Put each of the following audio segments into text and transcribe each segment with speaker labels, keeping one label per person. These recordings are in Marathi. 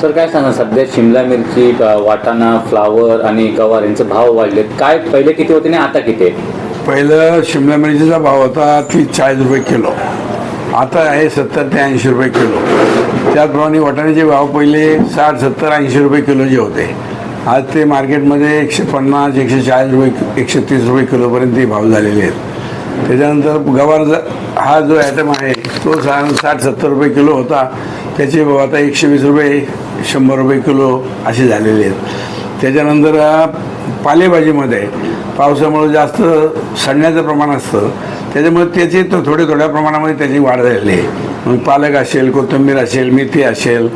Speaker 1: सर काय सांगा सध्या शिमला मिरची वाटाणा फ्लावर आणि गवार यांचे भाव वाढलेत. काय पहिले किती होते आणि आता किती
Speaker 2: पहिलं शिमला मिरचीचा भाव होता तीस चाळीस रुपये किलो. आता आहे सत्तर ते ऐंशी रुपये किलो. त्याचप्रमाणे वाटाण्याचे भाव पहिले साठ सत्तर ऐंशी रुपये किलो जे होते. आज ते मार्केटमध्ये एकशे पन्नास एकशे चाळीस रुपये एकशे तीस रुपये किलोपर्यंत ते भाव झालेले आहेत. त्याच्यानंतर गवार हा जो ॲटम आहे तो साधारण साठ सत्तर रुपये किलो होता. त्याचे भाव आता एकशे वीस रुपये शंभर रुपये किलो असे झालेले आहेत. त्याच्यानंतर पालेभाजीमध्ये पावसामुळे जास्त सडण्याचं प्रमाण असतं. त्याच्यामुळे त्याची तो थोडे थोड्या प्रमाणामध्ये त्याची वाढ झालेली आहे. मग पालक असेल कोथिंबीर असेल मेथी असेल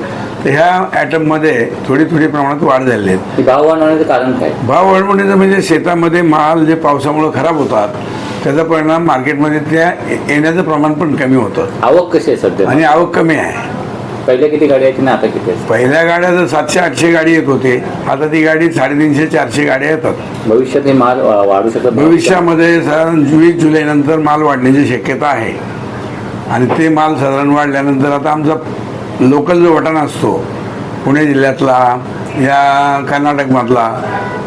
Speaker 2: तर ह्या ॲटममध्ये थोडी थोडी प्रमाणात वाढ झालेली आहे.
Speaker 1: भाव वाढवण्याचं कारण काय?
Speaker 2: भाव वाढवण्याचं म्हणजे शेतामध्ये माल जे पावसामुळे खराब होतात त्याचा परिणाम मार्केटमध्ये त्या येण्याचं प्रमाण पण कमी होतं.
Speaker 1: आवक कशी आहे सध्या?
Speaker 2: आणि आवक कमी आहे.
Speaker 1: पहिले किती गाडी आहेत आता किती आहेत?
Speaker 2: पहिल्या गाड्या तर सातशे आठशे गाडी येत होते आता ती गाडी साडेतीनशे चारशे गाड्या येतात.
Speaker 1: भविष्यात हे माल वाढू शकतात
Speaker 2: भविष्यामध्ये साधारण वीस जुलैनंतर माल वाढण्याची शक्यता आहे. आणि ते माल साधारण वाढल्यानंतर आता आमचा लोकल जो वाटाणा असतो पुणे जिल्ह्यातला या कर्नाटकमधला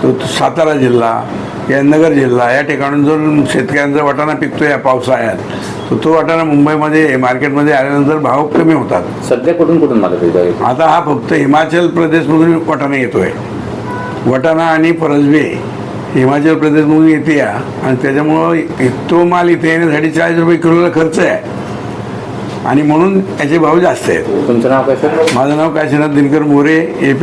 Speaker 2: तो सातारा जिल्हा या नगर जिल्हा या ठिकाणून जो शेतकऱ्यांचा वाटाणा पिकतो या पावसाळ्यात तर तो वाटाणा मुंबईमध्ये मार्केटमध्ये आल्यानंतर भाव कमी होतात.
Speaker 1: सध्या कुठून कुठून
Speaker 2: आता हा फक्त हिमाचल प्रदेशमधून वाटाणा येतोय. वाटाणा आणि परजबे हिमाचल प्रदेशमधून येते या आणि त्याच्यामुळं तो माल इथे येण्यासाठी चाळीस रुपये किलोला खर्च आहे. आणि म्हणून याचे भाव जास्त आहेत.
Speaker 1: तुमचं नाव काय सर
Speaker 2: माझं नाव काशीनाथ दिनकर मोरे ए पी